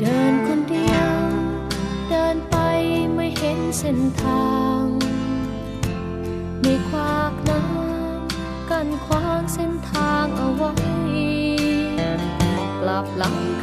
เดินคนเดียว เดินไปไม่เห็นเส้นทางไม่ากน้ำกันขวางเส้นทางเอาไว้ กลับหลัง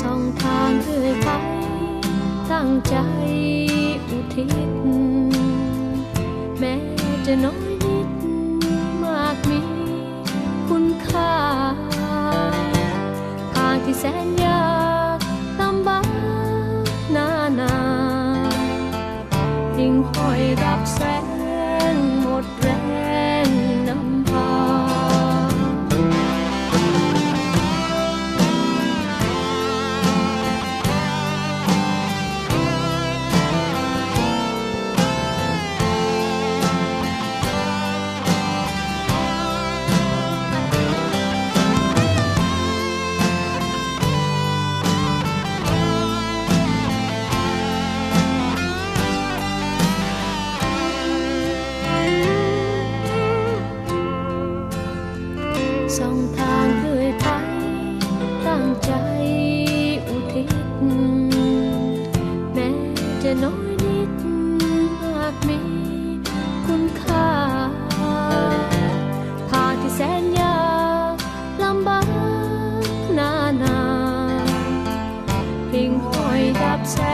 ส่องทางเรื่อยไปตั้งใจอุทิศ แม้จะน้อยนิดมากมีคุณค่า ทางที่แสนยากลำบากนานายิ่งห้อยรับแสง ส่องทางเรื่อยไปตั้งใจอุทิศ แม้จะน้อยนิดมากมีคุณค่าทางที่แสนยากลำบากนานาหิ่งห้อยดับแสง